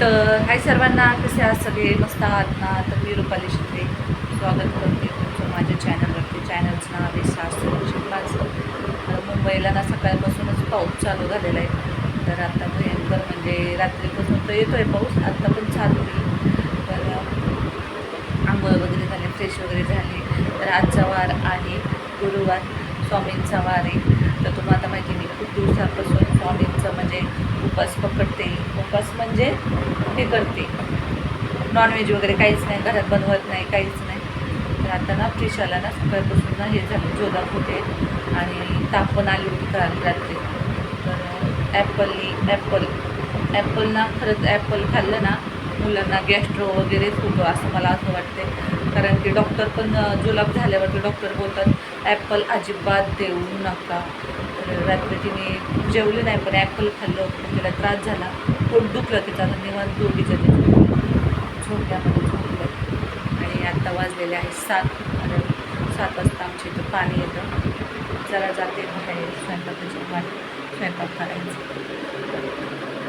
तर हाय सर्वांना कसे आज सगळे? मस्त आहात ना? तर मी रुपाली शिंदे. स्वागत करते तुमचं माझ्या चॅनलवरती चॅनलचं नाव आहे सासू पाच मुंबईला ना सकाळपासूनच पाऊस चालू झालेला आहे. तर आता भयंकर म्हणजे रात्रीपासून तर येतो आहे पाऊस. आत्ता पण चालू होईल तर आंघोळ वगैरे झाले फ्रेश वगैरे झाले. तर आजचा वार आहे. गुरुवार. स्वामींचा वार आहे. तर तुम्हाला आता माहिती आहे, मी खूप दिवसापासून स्वामींचं म्हणजे उपास पकडते. उपास म्हणजे हे करते. नॉनव्हेज वगैरे काहीच नाही घरात बनवत नाही काहीच नाही. तर आता ना फ्रिशाला ना सकाळपासून ना हे झालं जोदाप होते आणि ताप पण आली होती काल रात्री. तर ॲपलनी ॲपल ॲपल ना खरंच ॲपल खाल्लं ना मुलांना गॅस्ट्रो वगैरेच होतो असं मला असं वाटते कारण की डॉक्टर पण जुलाब झाल्यावरती डॉक्टर बोलतात ॲपल अजिबात देऊ नका. तर रात्री तिने जेवली नाही पण ॲपल खाल्लं पण तिला त्रास झाला. पोट दुखलं तिचा आता निवांत दोघीचं ते झोपल्यामध्ये झोपलं. आणि आत्ता वाजलेले आहे सात. आणि सात वाजता आमच्या इथं पाणी येतं. जरा जाते बाहेर स्वयंपाकाची वाट स्वयंपाक करायचं.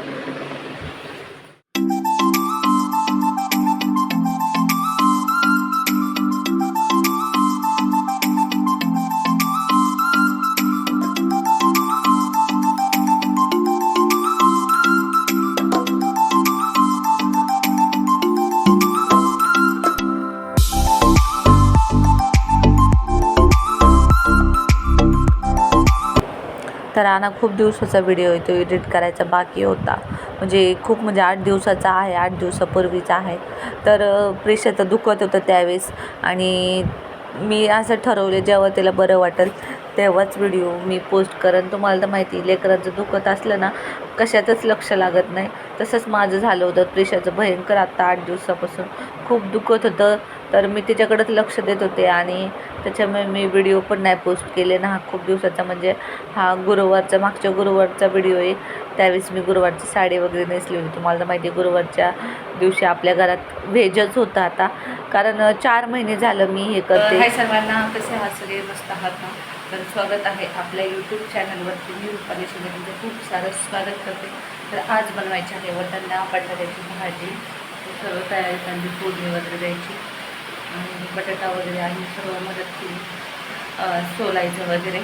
तर खूप दिवसाचा व्हिडिओ आहे तो एडिट करायचा बाकी होता. म्हणजे खूप म्हणजे आठ दिवसाचा आहे आठ दिवसापूर्वीचा आहे. तर प्रेशर तर दुखत होतं त्यावेळेस. आणि मी असं ठरवले जेव्हा त्याला बरं वाटेल तेव्हाच व्हिडिओ मी पोस्ट करेन. तुम्हाला तर माहिती आहे, लेकरांचं दुखत असलं ना कशातच लक्ष लागत नाही. तसंच माझं झालं होतं प्रेशरचं भयंकर आत्ता आठ दिवसापासून खूप दुखत होतं. तर मी त्याच्याकडेच लक्ष देत होते आणि त्याच्यामुळे मी व्हिडिओ पण नाही पोस्ट केले. ना हा खूप दिवसाचा म्हणजे हा गुरुवारचा मागच्या गुरुवारचा व्हिडिओ आहे. त्यावेळेस मी गुरुवारची साडी वगैरे नेसली होती. तुम्हाला तर माहिती आहे गुरुवारच्या दिवशी आपल्या घरात व्हेजच होतं आता. कारण चार महिने झालं मी हे करते. हाय सर्वांना कसे आहात सगळे? मस्त आहात ना? तर स्वागत आहे आपल्या यूट्यूब चॅनलवरती मी रुपाली खूप सारं स्वागत करते. तर आज बनवायची आहे वटाणा बटाट्याची भाजी सर्व तयारी त्यांची फोडणी वगैरे द्यायची. आणि बटाटा वगैरे आणि सर्व मदत केली. सोलायचं वगैरे.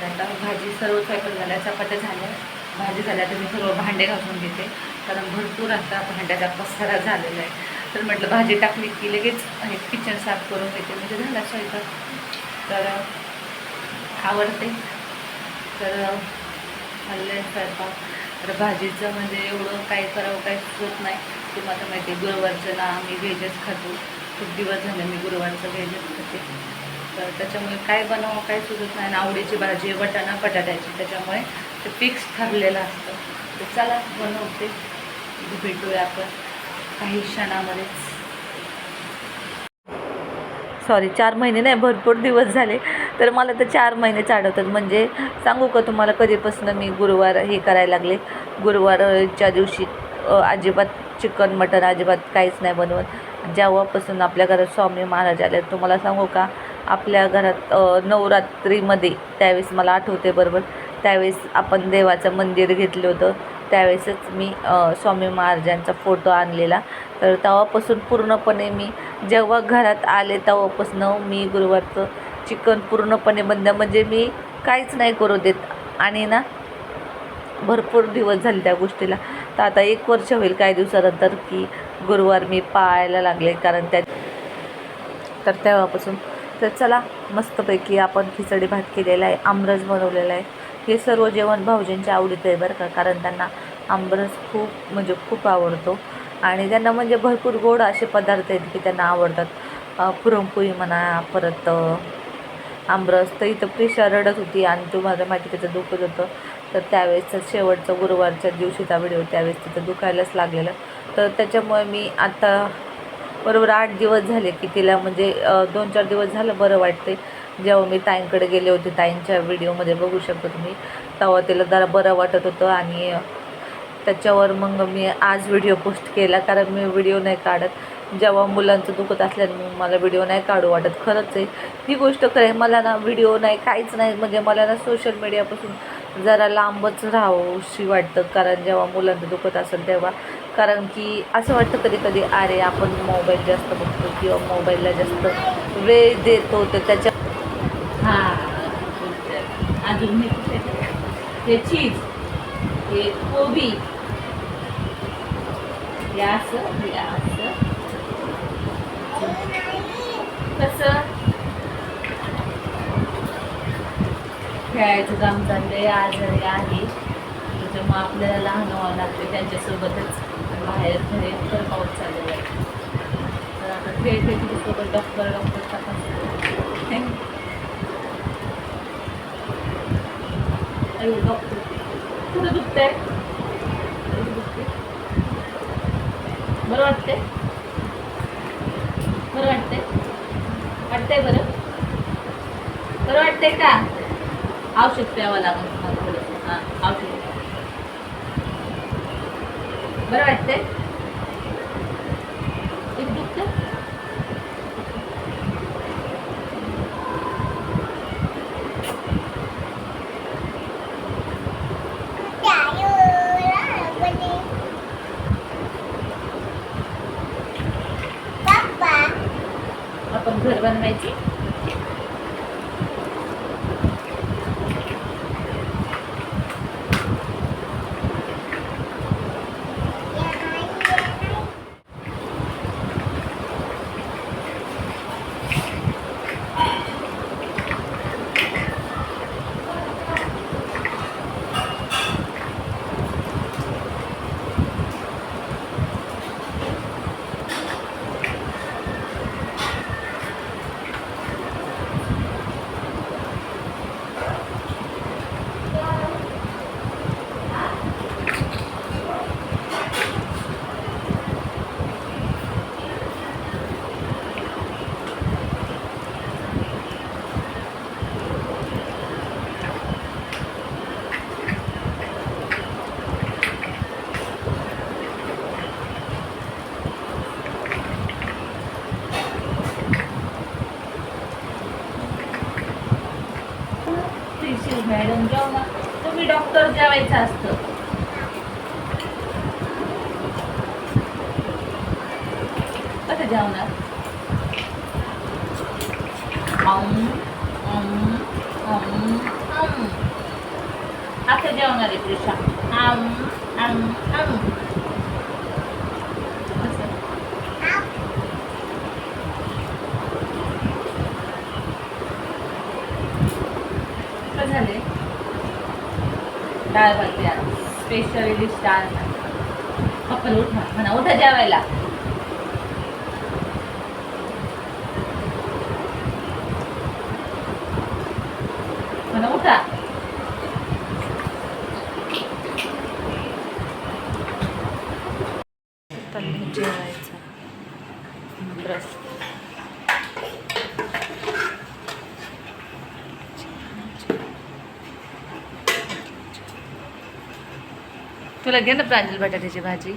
तर आता भाजी सर्व स्वयंपाक झाल्या चपात्या झाल्या. भाजी झाल्या तर मी सर्व भांडे घासून घेते. कारण भरपूर आता भांड्याचा पसारा झालेला आहे. तर म्हटलं भाजी टाकली की लगेच हे किचन साफ करून घेते. म्हणजे झाला स्वयंपाक. तर आवडते. तर हल्ले स्वयंपाक. तर भाजीचं म्हणजे एवढं काय करावं काय सुचत नाही. तुम्हाला माहिती आहे गुरुवारचं ना आम्ही व्हेजच खातो. खूप दिवस झाले मी गुरुवारचं व्हेजच खाते तर त्याच्यामुळे काय बनावं काय सुचत नाही. आणि आवडीची भाजी वटाणा बटाट्याची. त्याच्यामुळे ते फिक्स ठरलेलं असतं. तर चला बनवते. भेटूया आपण काही क्षणामध्येच. सॉरी चार महिने नाही भरपूर दिवस झाले. तर मला तर चार महिने चाढवतात. म्हणजे सांगू का तुम्हाला कधीपासून मी गुरुवार हे करायला लागले? गुरुवारच्या दिवशी अजिबात चिकन मटन अजिबात काहीच नाही बनवत. जेव्हापासून आपल्या घरात स्वामी महाराज आले तुम्हाला सांगू का? आपल्या घरात नवरात्रीमध्ये त्यावेळेस मला आठवते बरोबर. त्यावेळेस आपण देवाचं मंदिर घेतलं होतं. त्यावेळेसच मी स्वामी महाराजांचा फोटो आणलेला. तर तेव्हापासून पूर्णपणे मी जेव्हा घरात आले तेव्हापासून मी गुरुवारचं चिकन पूर्णपणे बंद. म्हणजे मी काहीच नाही करू देत. आणि ना भरपूर दिवस झाले त्या गोष्टीला. तर आता एक वर्ष होईल काही दिवसानंतर की गुरुवार मी पाळायला लागले कारण त्या तर तेव्हापासून. तर चला मस्तपैकी आपण खिचडी भात केलेला आहे आमरस बनवलेला आहे. हे सर्व जेवण भाऊजींच्या आवडीचं आहे बरं का कारण त्यांना आमरस खूप म्हणजे खूप आवडतो. आणि त्यांना म्हणजे भरपूर गोड असे पदार्थ आहेत की त्यांना आवडतात. पुरणपोळी म्हणा परत आमरस. तर इथं प्रिशा रडत होती आणि तुम्हाला माहिती त्याचं दुखत होतं. तर त्यावेळेसचा शेवटचा गुरुवारच्या दिवशीचा व्हिडिओ त्यावेळेस तिथं दुखायलाच लागलेलं. तर त्याच्यामुळे मी आता बरोबर आठ दिवस झाले की तिला म्हणजे दोन चार दिवस झालं बरं वाटते जेव्हा मी ताईंकडे गेले होते ताईंच्या व्हिडिओमध्ये बघू शकतो तुम्ही. तेव्हा तिला जरा बरं वाटत होतं आणि त्याच्यावर मग मी आज व्हिडिओ पोस्ट केला कारण मी व्हिडिओ नाही काढत. जेव्हा मुलांचं दुखत असल्याने मला व्हिडिओ नाही काढू वाटत. खरंच आहे. ही गोष्ट खरं आहे. मला ना व्हिडिओ नाही काहीच नाही. म्हणजे मला ना सोशल मीडियापासून जरा लांबच राहावंशी वाटतं कारण जेव्हा मुलांचं दुखत असेल तेव्हा. कारण की असं वाटतं कधी कधी अरे आपण मोबाईल जास्त बघतो किंवा मोबाईलला जास्त वेळ देतो तर त्याच्या हां अजून हे चीज हे कोबी. असं असं. कसं खेळायचं काम चाललंय आजारी आहे. त्याच्यामुळे आपल्याला लहान व्हावं लागते त्यांच्यासोबतच बाहेर घरी तर पाऊस चाललेला आहे. तर आता खेळते तिच्यासोबत डॉक्टर डॉक्टर तपास अरे डॉक्टर कुठं दुखत आहे बरं वाटतंय? बरं वाटतंय? वाटतंय बरं? बरं वाटतंय का? औषध प्यावं लागेल तुम्हाला हां औषध बरं वाटतंय? आपण घर बनवायची? डॉक्टर जेवायचं असतं कसं जेवणार आम, आम, आम, आम. असं जेवणार आहे त्रिशा आम आम आम डाळ भात स्पेशल डिश डाळ. भात पप्पा उठा म्हणा उठा जेवायला म्हणा उठा त्यांनी जेवायचं ब्रश तुला घे ना प्रांजल बटाट्याची भाजी.